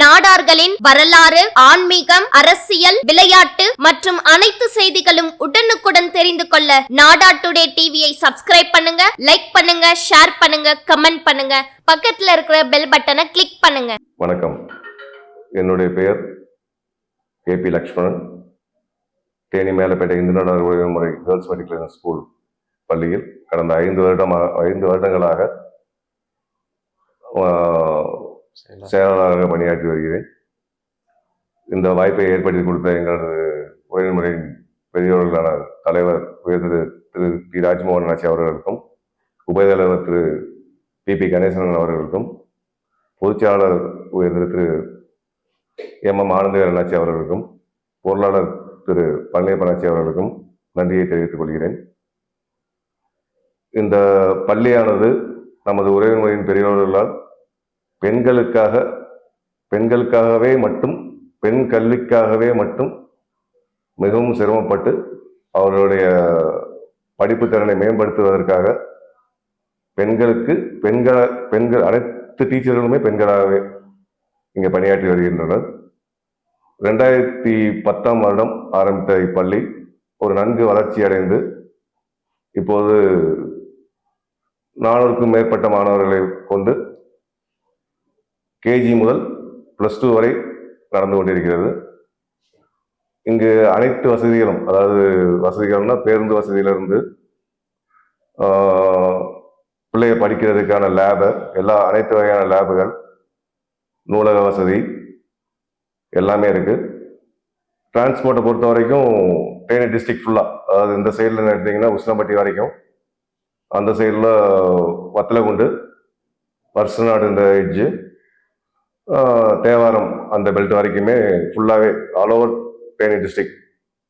நாடார்களின் வரலாறு ஆன்மீகம் அரசியல் விளையாட்டு மற்றும் அனைத்து செய்திகளும் உடனுக்குடன் தெரிந்து கொள்ள நாடா டுடே டிவியை சப்ஸ்கிரைப் பண்ணுங்க லைக் பண்ணுங்க ஷேர் பண்ணுங்க கமெண்ட் பண்ணுங்க. பக்கத்துல இருக்கிற பெல் பட்டனை கிளிக் பண்ணுங்க. வணக்கம். என்னுடைய பெயர் K P Lakshmanan. Theni Melapettai Hindu Nadar girls medical school பள்ளியில் கடந்த ஐந்து வருடமாக ஐந்து வருடங்களாக செயலாளராக பணியாற்றி வருகிறேன். இந்த வாய்ப்பை ஏற்படுத்தி கொடுத்த எங்களது உயர்முறையின் பெரியவர்களான தலைவர் உயர் திரு திரு டி ராஜ்மோகன் ஆட்சி அவர்களுக்கும் உபதலைவர் திரு பி. பி. கணேசன் அவர்களுக்கும் பொதுச்செயலாளர் உயர்ந்த திரு எம். எம். ஆனந்தகரன் ஆட்சி அவர்களுக்கும் பொருளாளர் திரு பழனியப்பனாச்சி அவர்களுக்கும் நன்றியை தெரிவித்துக் கொள்கிறேன். இந்த பள்ளியானது நமது உறவுமுறையின் பெரியவர்களால் பெண்களுக்காக பெண்களுக்காகவே மட்டும் பெண் கல்விக்காகவே மட்டும் மிகவும் சிரமப்பட்டு அவர்களுடைய படிப்பு திறனை மேம்படுத்துவதற்காக பெண்களுக்கு பெண்கள பெண்கள் அனைத்து டீச்சர்களுமே பெண்களாகவே இங்கே பணியாற்றி வருகின்றனர். ரெண்டாயிரத்தி பத்தாம் வருடம் ஆரம்பித்த இப்பள்ளி ஒரு நன்கு வளர்ச்சி அடைந்து இப்போது நானூறுக்கும் மேற்பட்ட மாணவர்களை கொண்டு கேஜி முதல் ப்ளஸ் டூ வரை நடந்து கொண்டிருக்கிறது. இங்கு அனைத்து வசதிகளும் அதாவது வசதிகள்னா பேருந்து வசதியிலிருந்து ஆஹ், பிள்ளைய படிக்கிறதுக்கான லேபு எல்லா அனைத்து வகையான லேபுகள் நூலக வசதி எல்லாமே இருக்குது டிரான்ஸ்போர்ட்டை பொறுத்த வரைக்கும் தேனி டிஸ்ட்ரிக்ட் ஃபுல்லாக அதாவது இந்த சைடில் எடுத்தீங்கன்னா உஷ்ணப்பட்டி வரைக்கும் அந்த சைடில் வத்தலகுண்டு வருஷநாடு இந்த எட்ஜு தேவாரம் அந்த பெல்ட் வரைக்குமே ஃபுல்லாகவே all over Theni district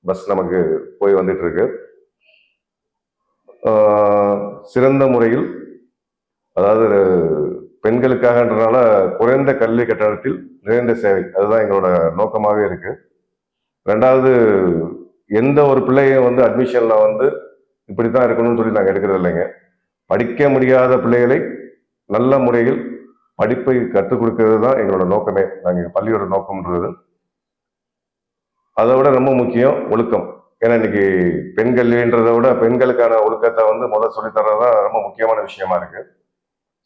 bus நமக்கு போய் வந்துட்டு இருக்கு சிறந்த முறையில் அதாவது பெண்களுக்காகன்றனால குறைந்த கல்வி கட்டணத்தில் நிறைந்த சேவை அதுதான் எங்களோட நோக்கமாகவே இருக்கு. ரெண்டாவது எந்த ஒரு பிள்ளையும் வந்து அட்மிஷன்ல வந்து இப்படி தான் இருக்கணும்னு சொல்லி நாங்கள் எடுக்கிறது இல்லைங்க. படிக்க முடியாத பிள்ளைகளை நல்ல முறையில் படிப்பை கற்றுக் கொடுக்கிறது தான் எங்களோட நோக்கமே. நாங்கள் பள்ளியோட நோக்கம்ன்றது அதை விட ரொம்ப முக்கியம் ஒழுக்கம். ஏன்னா இன்னைக்கு பெண் கல்வின்றதை விட பெண்களுக்கான ஒழுக்கத்தை வந்து முதல் சொல்லித் தான் ரொம்ப முக்கியமான விஷயமா இருக்கு.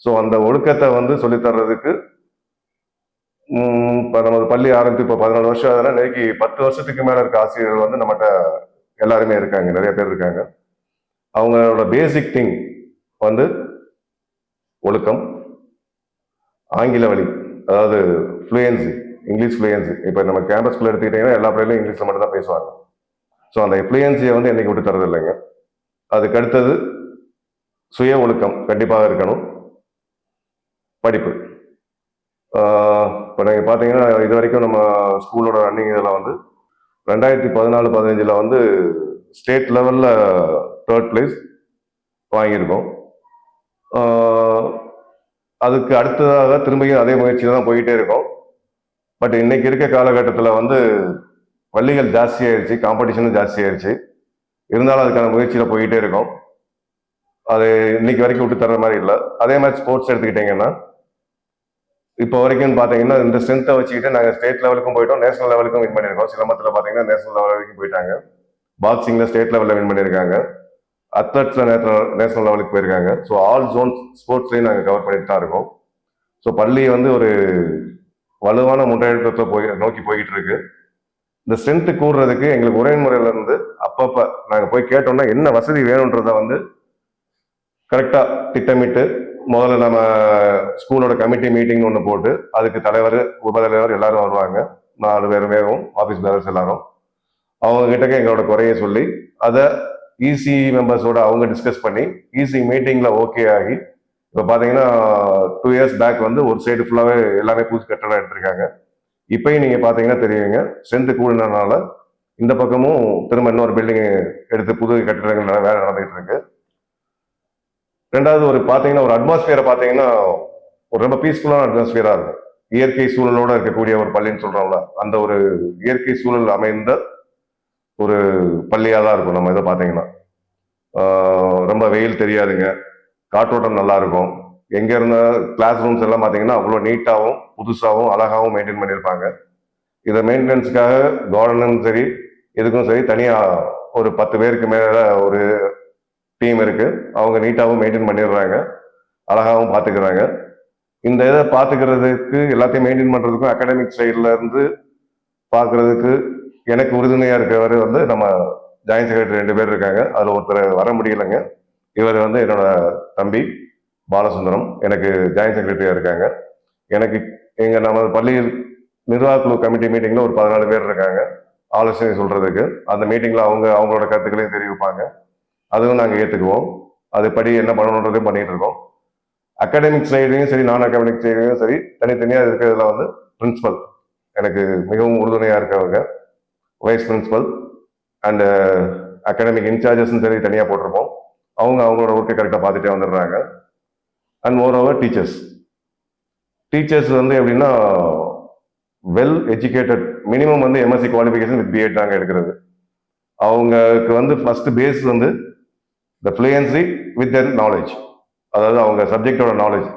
ஸோ அந்த ஒழுக்கத்தை வந்து சொல்லித் தர்றதுக்கு இப்போ நமது பள்ளி ஆரம்பித்து இப்போ பதினாலு வருஷம் ஆகுதுன்னா இன்னைக்கு பத்து வருஷத்துக்கு மேலே இருக்க ஆசிரியர்கள் வந்து நம்மகிட்ட எல்லாருமே இருக்காங்க. நிறைய பேர் இருக்காங்க. அவங்களோட பேசிக் திங் வந்து ஒழுக்கம். ஆங்கில வழி அதாவது ஃப்ளூயன்சி இங்கிலீஷ் ஃப்ளூயன்சி இப்போ நம்ம கேம்பஸ்குள்ளே எடுத்துக்கிட்டிங்கன்னா எல்லா பிள்ளைகளும் இங்கிலீஷில் மட்டும் தான் பேசுவாங்க. ஸோ அந்த ஃப்ளூயன்சியை வந்து என்னைக்கு விட்டு தரது இல்லைங்க. அதுக்கு அடுத்தது சுய ஒழுக்கம் கண்டிப்பாக இருக்கணும். படிப்பு. இப்போ நீங்கள் பார்த்தீங்கன்னா இது வரைக்கும் நம்ம ஸ்கூலோட ரன்னிங் இதில் வந்து ரெண்டாயிரத்தி பதினாலு பதினஞ்சில் வந்து ஸ்டேட் லெவலில் தேர்ட் பிளேஸ் வாங்கியிருக்கோம். அதுக்கு அடுத்ததாக திரும்பியும் அதே முயற்சியில் தான் போயிட்டே இருக்கும். பட் இன்னைக்கு இருக்க காலகட்டத்தில் வந்து பள்ளிகள் ஜாஸ்தியாயிருச்சு காம்படிஷனும் ஜாஸ்தியாயிருச்சு இருந்தாலும் அதுக்கான முயற்சியில் போயிட்டே இருக்கும். அது இன்னைக்கு வரைக்கும் விட்டு தர்ற மாதிரி இல்லை. அதே மாதிரி ஸ்போர்ட்ஸ் எடுத்துக்கிட்டிங்கன்னா இப்போ வரைக்கும் பார்த்தீங்கன்னா இந்த ஸ்ட்ரென்த்தை வச்சுக்கிட்டு நாங்கள் ஸ்டேட் லெவலுக்கும் போயிட்டோம். நேஷனல் லெவலுக்கும் வின் பண்ணியிருக்கோம். சிலம்பத்தில் பார்த்தீங்கன்னா நேஷனல் லெவல் வரைக்கும் போயிட்டாங்க. பாக்ஸிங்கில் ஸ்டேட் லெவலில் வின் பண்ணியிருக்காங்க. அத்லட்ஸில் நேஷனல் நேஷனல் லெவலுக்கு போயிருக்காங்க. ஸோ ஆல் ஜோன் ஸ்போர்ட்ஸ்லையும் நாங்கள் கவர் பண்ணிட்டு தான் இருக்கோம். ஸோ பள்ளி வந்து ஒரு வலுவான முன்னேற்றத்தை போய் நோக்கி போய்கிட்டு இருக்கு இந்த ஸ்ட்ரென்த்து கூடுறதுக்கு எங்களுக்கு உரையின் முறையிலேருந்து அப்பப்போ நாங்கள் போய் கேட்டோம்னா என்ன வசதி வேணுன்றதை வந்து கரெக்டாக திட்டமிட்டு முதல்ல நம்ம ஸ்கூலோட கமிட்டி மீட்டிங் ஒன்று போட்டு அதுக்கு தலைவர் உபதலைவர் எல்லாரும் வருவாங்க. நாலு பேர் வேகம் ஆஃபீஸ் பேரர்ஸ் எல்லாரும். அவங்க கிட்டக்க எங்களோட குறைய சொல்லி அதை இசி மெம்பர்ஸோட அவங்க டிஸ்கஸ் பண்ணி இசி மீட்டிங்கில் ஓகே ஆகி இப்போ பார்த்தீங்கன்னா டூ இயர்ஸ் பேக் வந்து ஒரு சைடு ஃபுல்லாகவே எல்லாமே புதுசு கட்டடம் எடுத்திருக்காங்க. இப்பயும் நீங்கள் பார்த்தீங்கன்னா தெரியுங்க ஸ்ட்ரென்த்து கூடுனதுனால இந்த பக்கமும் திரும்ப இன்னொரு பில்டிங் எடுத்து புது கட்டிடங்கள் வேலை நடந்துகிட்டு இருக்கு ரெண்டாவது ஒரு பார்த்தீங்கன்னா ஒரு அட்மாஸ்பியரை பார்த்தீங்கன்னா ஒரு ரொம்ப பீஸ்ஃபுல்லான அட்மாஸ்பியராக இருக்கும். இயற்கை சூழலோடு இருக்கக்கூடிய ஒரு பள்ளின்னு சொல்கிறோம்ல அந்த ஒரு இயற்கை சூழல் அமைந்த ஒரு பள்ளியாக தான் இருக்கும். நம்ம இதை பார்த்தீங்கன்னா. ரொம்ப வெயில் தெரியாதுங்க. காற்றோட்டம் நல்லா இருக்கும் எங்கே இருந்த கிளாஸ் ரூம்ஸ் எல்லாம் பார்த்தீங்கன்னா அவ்வளோ நீட்டாகவும் புதுசாகவும் அழகாகவும் மெயின்டைன் பண்ணியிருப்பாங்க. இதை மெயின்டெனன்ஸ்க்காக கார்டனும் சரி இதுக்கும் சரி தனியாக ஒரு பத்து பேருக்கு மேலே ஒரு டீம் இருக்குது அவங்க நீட்டாகவும் மெயின்டைன் பண்ணிடுறாங்க. அழகாகவும் பார்த்துக்கிறாங்க. இந்த இதை பார்த்துக்கிறதுக்கு எல்லாத்தையும் மெயின்டைன் பண்ணுறதுக்கும் அகாடமிக் சைடில் இருந்து எனக்கு உறுதுணையாக இருக்கிறவர் வந்து நம்ம ஜாயின்ட் செக்ரட்டரி ரெண்டு பேர் இருக்காங்க. அதில் ஒருத்தர் வர முடியலைங்க. இவர் வந்து என்னோட தம்பி பாலசுந்தரம். எனக்கு ஜாயின்ட் செக்ரட்டரியாக இருக்காங்க. எனக்கு எங்கள் நம்ம பள்ளியில் நிர்வாகக்குழு கமிட்டி மீட்டிங்கில் ஒரு பதினாலு பேர் இருக்காங்க. ஆலோசனை சொல்கிறதுக்கு அந்த மீட்டிங்கில் அவங்க அவங்களோட கருத்துக்களையும் தெரிவிப்பாங்க. அதுவும் நாங்கள் ஏற்றுக்குவோம் அதுபடி என்ன பண்ணணுன்றதையும் பண்ணிகிட்ருக்கோம் இருக்கோம். அகாடமிக் சைட்லையும் சரி நான் அகாடமிக் சைட்லையும் சரி தனித்தனியாக இருக்கிறதுல வந்து பிரின்ஸிபல் எனக்கு மிகவும் உறுதுணையாக இருக்கவங்க. வைஸ் பிரின்சிபல் அண்டு அகாடமிக் இன்சார்ஜஸ்ன்னு சொல்லி தனியாக போட்டிருப்போம். அவங்க அவங்களோட ஒர்க்கை கரெக்டாக பார்த்துட்டே வந்துடுறாங்க. And more over teachers teachers வந்து எப்படின்னா வெல் எஜுகேட்டட் மினிமம் வந்து எம்எஸ்சி குவாலிஃபிகேஷன் வித் பிஎட் நாங்கள் எடுக்கிறது. அவங்களுக்கு வந்து ஃபஸ்ட்டு பேஸ் வந்து the fluency with then knowledge அதாவது அவங்க சப்ஜெக்டோட நாலேஜ்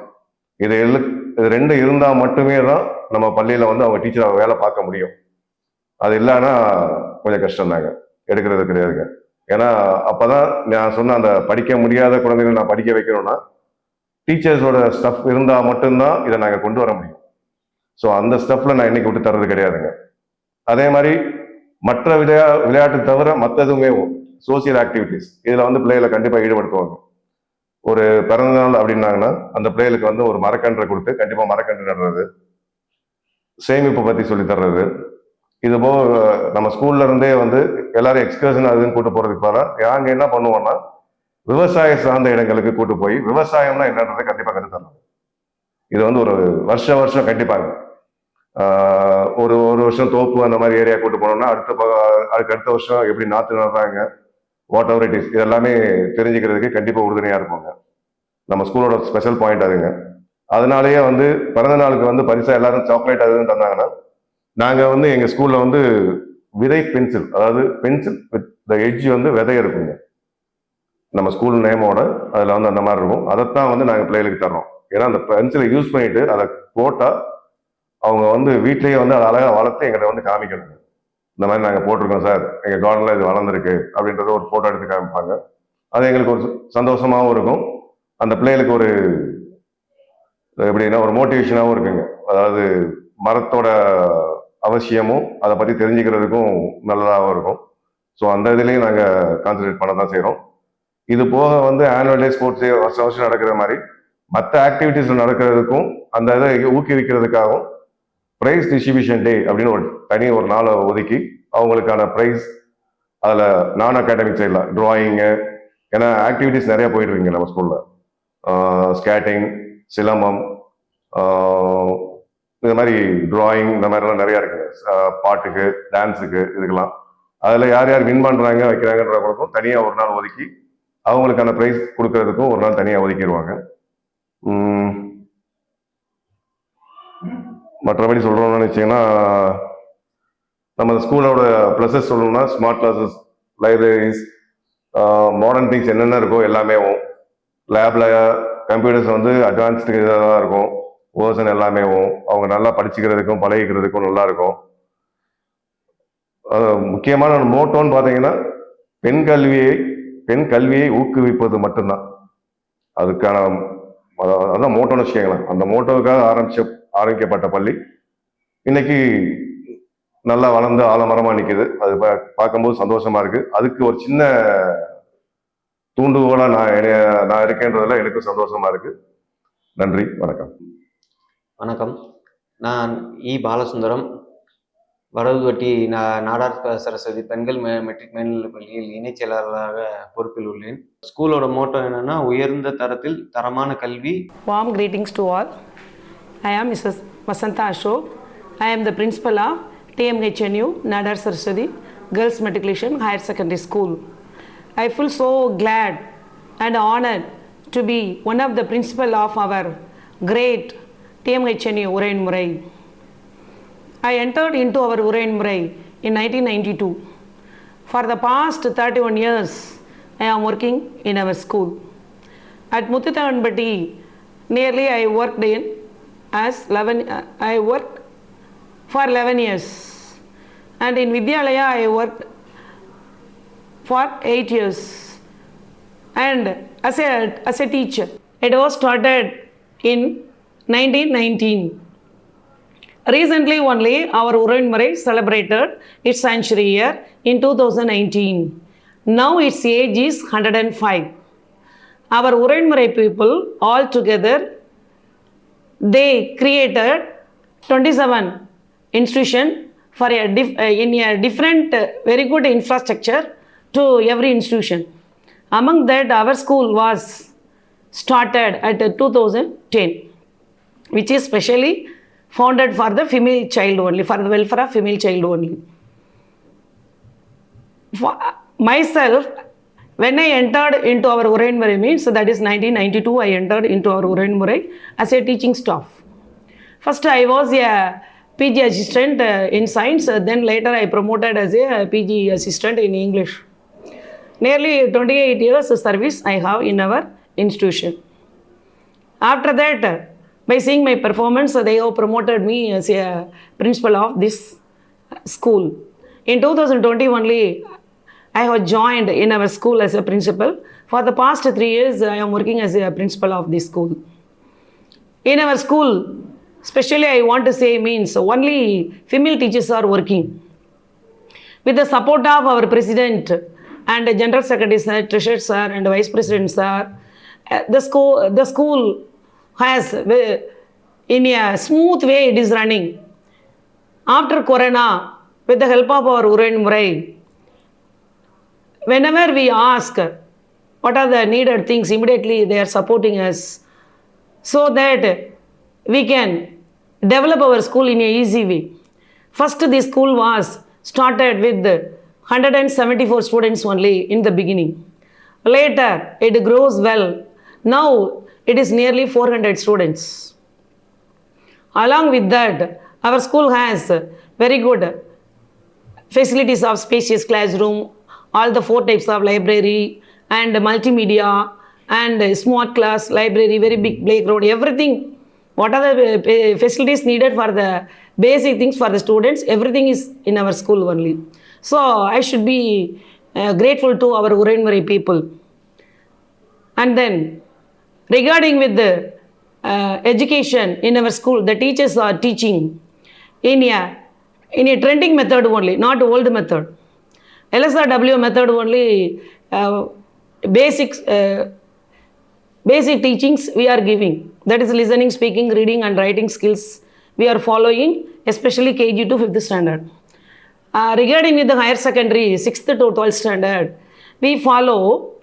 இது எழு இது ரெண்டு இருந்தால் மட்டுமே தான் நம்ம பள்ளியில் வந்து அவங்க டீச்சராக வேலை பார்க்க முடியும். அது இல்லைன்னா கொஞ்சம் கஷ்டம் தாங்க எடுக்கிறது கிடையாதுங்க. ஏன்னா அப்போதான் நான் சொன்ன அந்த படிக்க முடியாத குழந்தைகளை நான் படிக்க வைக்கணும்னா டீச்சர்ஸோட ஸ்டஃப் இருந்தால் மட்டும்தான் இதை நாங்கள் கொண்டு வர முடியும். ஸோ அந்த ஸ்டஃப்ல நான் இன்னைக்கு விட்டு தர்றது கிடையாதுங்க. அதே மாதிரி மற்ற விளையா விளையாட்டு தவிர மற்றதுமே சோசியல் ஆக்டிவிட்டீஸ் இதில் வந்து பிள்ளைகளை கண்டிப்பாக ஈடுபடுத்துவாங்க. ஒரு பிறந்தநாள் அப்படின்னாங்கன்னா அந்த பிள்ளைகளுக்கு வந்து ஒரு மரக்கன்றை கொடுத்து கண்டிப்பாக மரக்கன்று நடுறது சேமிப்பு பற்றி சொல்லி தர்றது இது போக நம்ம ஸ்கூல்ல இருந்தே வந்து எல்லாரும் எக்ஸ்கர்ஷன் அதுன்னு கூட்டு போறதுக்கு பதிலாக நாங்கள் என்ன பண்ணுவோம்னா விவசாய சார்ந்த இடங்களுக்கு கூட்டு போய் விவசாயம்னா என்னன்றதை கண்டிப்பா கத்து தரணும். இது வந்து ஒரு வருஷ வருஷம் கண்டிப்பாங்க ஒரு ஒரு வருஷம் தோப்பு அந்த மாதிரி ஏரியா கூட்டு போனோம்னா அடுத்த ப- அதுக்கு அடுத்த வருஷம் எப்படி நாத்து நடுறாங்க வாட் எவர் இட் இஸ் இதெல்லாமே தெரிஞ்சுக்கிறதுக்கு கண்டிப்பா உறுதுணையா இருப்பாங்க. நம்ம ஸ்கூலோட ஸ்பெஷல் பாயிண்ட் அதுங்க. அதனாலேயே வந்து பிறந்த நாளுக்கு வந்து பரிசா எல்லாரும் சாக்லேட் அதுன்னு தந்தாங்கன்னா நாங்கள் வந்து எங்கள் ஸ்கூலில் வந்து விதை பென்சில் அதாவது பென்சில் வித் த எட்ஜ் வந்து விதை இருக்குங்க. நம்ம ஸ்கூல் நேமோட அதில் வந்து அந்த மாதிரி இருக்கும். அதைத்தான் வந்து நாங்கள் பிள்ளைகளுக்கு தர்றோம். ஏன்னா அந்த பென்சிலை யூஸ் பண்ணிட்டு அதை போட்டால் அவங்க வந்து வீட்லேயே வந்து அதை அழகாக வளர்த்து எங்கிட்ட வந்து காமிக்கணும் இந்த மாதிரி நாங்கள் போட்டிருக்கோம் சார். எங்கள் கார்டனில் இது வளர்ந்துருக்கு அப்படின்றத ஒரு ஃபோட்டோ எடுத்து காமிப்பாங்க. அது எங்களுக்கு ஒரு சந்தோஷமாகவும் இருக்கும். அந்த பிள்ளைகளுக்கு ஒரு எப்படின்னா ஒரு மோட்டிவேஷனாகவும் இருக்குங்க. அதாவது மரத்தோட அவசியமும் அதை பற்றி தெரிஞ்சுக்கிறதுக்கும் நல்லதாகவும் இருக்கும். ஸோ அந்த இதுலேயும் நாங்கள் கான்சன்ட்ரேட் பண்ண தான் செய்கிறோம் இது போக வந்து ஆனுவல் டே ஸ்போர்ட்ஸ் வருஷம் வருஷம் நடக்கிற மாதிரி மற்ற ஆக்டிவிட்டீஸ் நடக்கிறதுக்கும் அந்த இதை ஊக்குவிக்கிறதுக்காகவும் ப்ரைஸ் டிஸ்ட்ரிபியூஷன் டே அப்படின்னு ஒரு தனி ஒரு நாளை ஒதுக்கி அவங்களுக்கான ப்ரைஸ் அதில் நான் அகாடமிக் சைடில் ட்ராயிங்கு ஏன்னா ஆக்டிவிட்டீஸ் நிறையா போயிட்டுருக்குங்க நம்ம ஸ்கூலில் ஸ்கேட்டிங் சிலம்பம் இந்த மாதிரி டிராயிங் இந்த மாதிரிலாம் நிறையா இருக்குங்க பாட்டுக்கு டான்ஸுக்கு இதுக்கெல்லாம். அதில் யார் யார் வின் பண்ணுறாங்க வைக்கிறாங்கன்றவங்களுக்கும் தனியாக ஒரு நாள் ஒதுக்கி அவங்களுக்கான ப்ரைஸ் கொடுக்கறதுக்கும் ஒரு நாள் தனியாக ஒதுக்கிடுவாங்க. மற்றபடி சொல்கிறோம்னு நினச்சிங்கன்னா நம்ம ஸ்கூலோட ப்ளஸஸ் சொல்லணும்னா smart classes libraries modern things என்னென்ன இருக்கோ எல்லாமே லேபில் கம்ப்யூட்டர்ஸ் வந்து அட்வான்ஸ்டு இதாக தான் இருக்கும். ஓசன் எல்லாமே அவங்க நல்லா படிச்சுக்கிறதுக்கும் பழகிக்கிறதுக்கும் நல்லா இருக்கும் அது முக்கியமான மோட்டோன்னு பார்த்தீங்கன்னா பெண் கல்வியை பெண் கல்வியை ஊக்குவிப்பது மட்டும்தான். அதுக்கான அதான் மோட்டோன்னு வச்சுக்கோங்களேன். அந்த மோட்டோவுக்காக ஆரம்பிச்ச ஆரம்பிக்கப்பட்ட பள்ளி. இன்னைக்கு நல்லா வளர்ந்து ஆலமரமாக நிற்கிது அது பார்க்கும்போது சந்தோஷமா இருக்கு. அதுக்கு ஒரு சின்ன தூண்டுகோலாக நான் நான் இருக்கேன்றதுல எனக்கும் சந்தோஷமா இருக்கு. நன்றி. வணக்கம். வணக்கம் நான் இ பாலசுந்தரம் வடகுவட்டி நா நாடார் சரஸ்வதி பெண்கள் மே மெட்ரிக் மேல்நிலைப் பள்ளியில் இணைச் செயலாளராக பொறுப்பில் உள்ளேன் ஸ்கூலோட மோட்டோ என்னென்னா உயர்ந்த தரத்தில் தரமான கல்வி warm greetings to all I am Mrs Vasantha Ashok I am the principal of TMHNU Nadar Saraswathi girls matriculation higher secondary school I feel so glad and honoured to be one of the principal of our great TMHNU Urain Murai. I entered into our Urain Murai in 1992. For the past 31 years, I am working in our school. At Muthithavanpatti, nearly I worked in as 11, uh, I worked for 11 years. And in Vidyalaya, I worked for 8 years. And as a, as a teacher, it was started in 1919. Recently only our Uranmurai celebrated its century year in 2019. Now its age is 105. Our Uranmurai people all together they created 27 institution for a dif- uh, in a different uh, very good infrastructure to every institution. Among that our school was started at uh, 2010 which is specially founded for the female child only, for the welfare of female child only. For myself, when I entered into our Urainmurai means that is 1992, I entered into our Urainmurai as a teaching staff. First, I was a PG assistant uh, in science, uh, then later I promoted as a PG assistant in English. Nearly 28 years service I have in our institution. After that, by seeing my performance, they have promoted me as a principal of this school. In 2020 only, I have joined in our school as a principal. For the past three years, I am working as a principal of this school. In our school, especially I want to say means only female teachers are working. With the support of our president and general secretary sir, treasurer sir and vice president sir, uh, the school, the school has in a smooth way it is running. After Corona, with the help of our Urain Murai, whenever we ask what are the needed things, immediately they are supporting us so that we can develop our school in a easy way. First, the school was started with 174 students only in the beginning. Later, it grows well. Now, it is nearly 400 students. Along with that, our school has very good facilities of spacious classroom, all the four types of library and multimedia and smart class library, very big playground, everything. What are the uh, facilities needed for the basic things for the students? Everything is in our school only. So I should be uh, grateful to our Urainmurai people. And then regarding with the uh, education in our school, the teachers are teaching in a in a trending method only, not old method. LSRW method only uh, basics, uh, basic teachings we are giving. That is listening, speaking, reading and writing skills we are following, especially KG to 5th standard. Uh, regarding with the higher secondary, 6th to 12th standard, we follow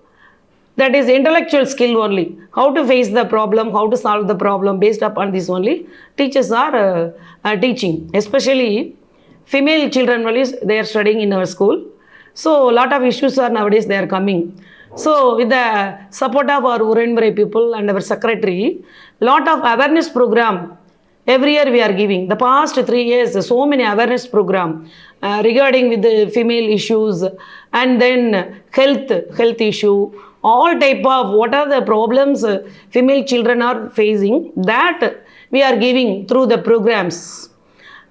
that is intellectual skill only. How to face the problem, how to solve the problem based upon this only. Teachers are uh, uh, teaching, especially female children only they are studying in our school. So a lot of issues are nowadays they are coming. So with the support of our Urainmurai people and our secretary, lot of awareness program every year we are giving. The past three years, so many awareness program uh, regarding with the female issues and then health health issue, all type of what are the problems female children are facing that we are giving through the programs.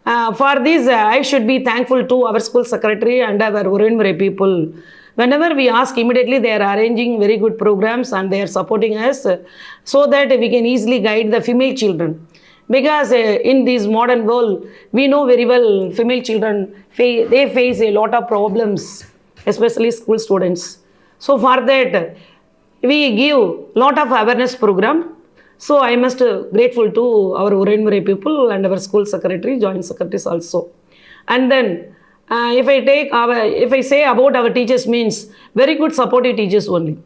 Uh, for this, uh, I should be thankful to our school secretary and our Urainmurai people. Whenever we ask, immediately they are arranging very good programs and they are supporting us uh, so that we can easily guide the female children. Because uh, in this modern world, we know very well female children, fa- they face a lot of problems, especially school students. So for that, we give lot of awareness program so I must grateful to our Urainmurai people and our school secretary, joint secretaries also. And then uh, if I take our, if I say about our teachers means very good supportive teachers only.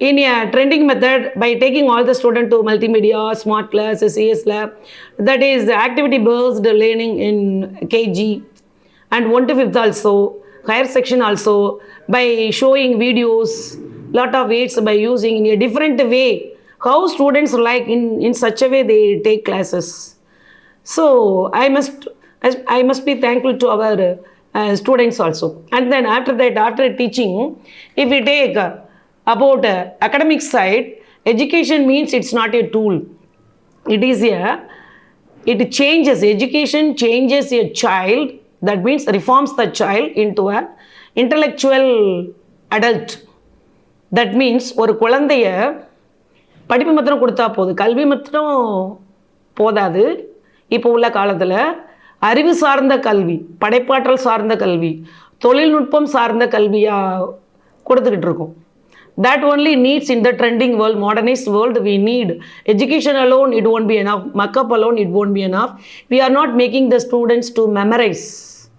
In a trending method, by taking all the student to multimedia, smart class, CS lab, that is activity-based learning in KG and 1 to 5th also, higher section also, by showing videos, lot of aids by using in a different way how students like in, in such a way they take classes. So I must I must be thankful to our uh, students also. And then after that, after teaching, if we take uh, about uh, academic side, education means it's not a tool. it is a it changes education changes a child that means reforms the child in into a intellectual adult that means ஒரு குழந்தைய படிப்பு மாத்திரம் கொடுத்தா போதும் கல்வி மாத்திரம் போதாது. இப்போ உள்ள காலத்தில் அறிவு சார்ந்த கல்வி படைப்பாற்றல் சார்ந்த கல்வி தொழில்நுட்பம் சார்ந்த கல்வியாக கொடுத்துக்கிட்டு இருக்கோம். That only needs in the trending world modernist world we need. Education alone it won't be enough. Muck up alone it won't be enough. We are not making the students to memorize.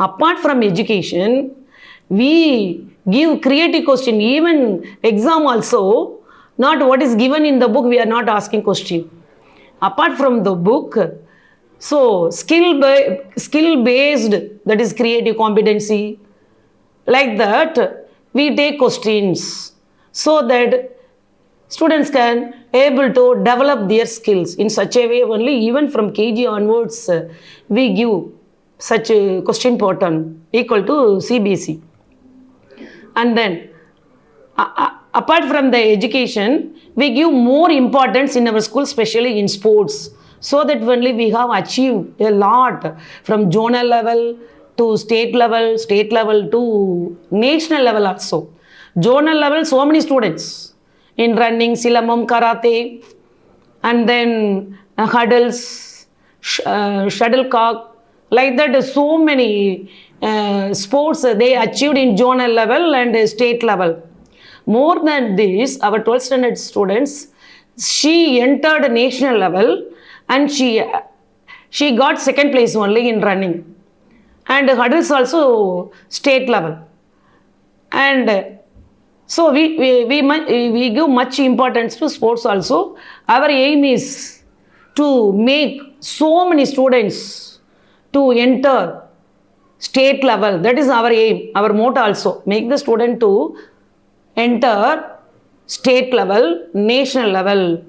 Apart from education we give creative question even exam also. Not what is given in the book we are not asking question. Apart from the book so skill ba- skill based that is creative competency. Like that we take questions so that students can able to develop their skills in such a way only even from kg onwards uh, we give such a question pattern equal to cbse and then a- apart from the education we give more importance in our school especially in sports so that only we have achieved a lot from zonal level to state level state level to national level also zonal level so many students in running silambam karate and then uh, hurdles uh, shuttlecock. Like that so many uh, sports uh, they achieved in zonal level and uh, state level. More than this our 12th standard students she entered national level and she she got second place only in running. And hurdles also state level. And uh, so we, we, we, we give much importance to sports also. Our aim is to make so many students to enter state level. That is our aim, our motto also. Make the student to enter state level, national level.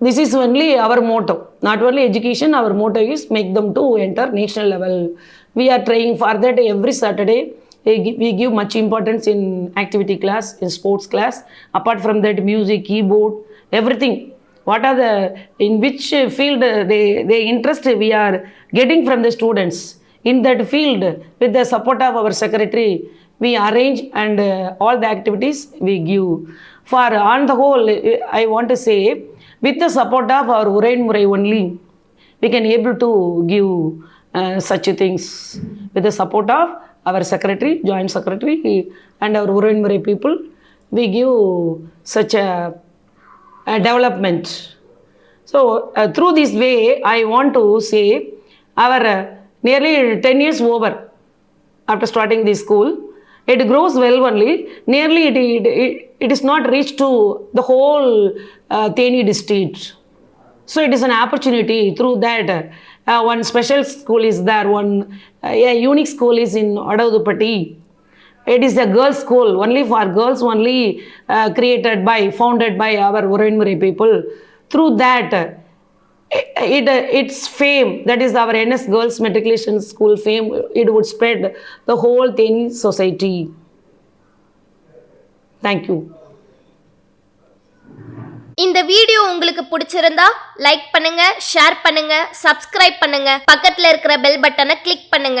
This is only our motto. Not only education, our motto is make them to enter national level. We are trying for that every Saturday. We give much importance in activity class, in sports class. Apart from that, music, keyboard, everything. What are the, in which field they, they interest we are getting from the students. In that field, with the support of our secretary, we arrange and uh, all the activities we give. For on the whole, I want to say, with the support of our Urain Murai only, we can able to give uh, such things with the support of our secretary, joint secretary, and our Urain Murai people. We give such a, a development. So uh, through this way, I want to say our uh, nearly 10 years over after starting this school. It grows well only. Nearly it, it, it, it is not reached to the whole uh, Theni district. So it is an opportunity through that. Uh, one special school is there, one uh, a unique school is in Adavudupatti. It is a girls' school, only for girls, only uh, created by, founded by our Urainmuri people. Through that, uh, it, its fame, that is our NS Girls Matriculation School fame, it would spread the whole Theni society. Thank you. இந்த video உங்களுக்கு பிடிச்சிருந்தா like பண்ணுங்க share பண்ணுங்க subscribe பண்ணுங்க. பக்கத்துல இருக்கிற bell பட்டனை click பண்ணுங்க.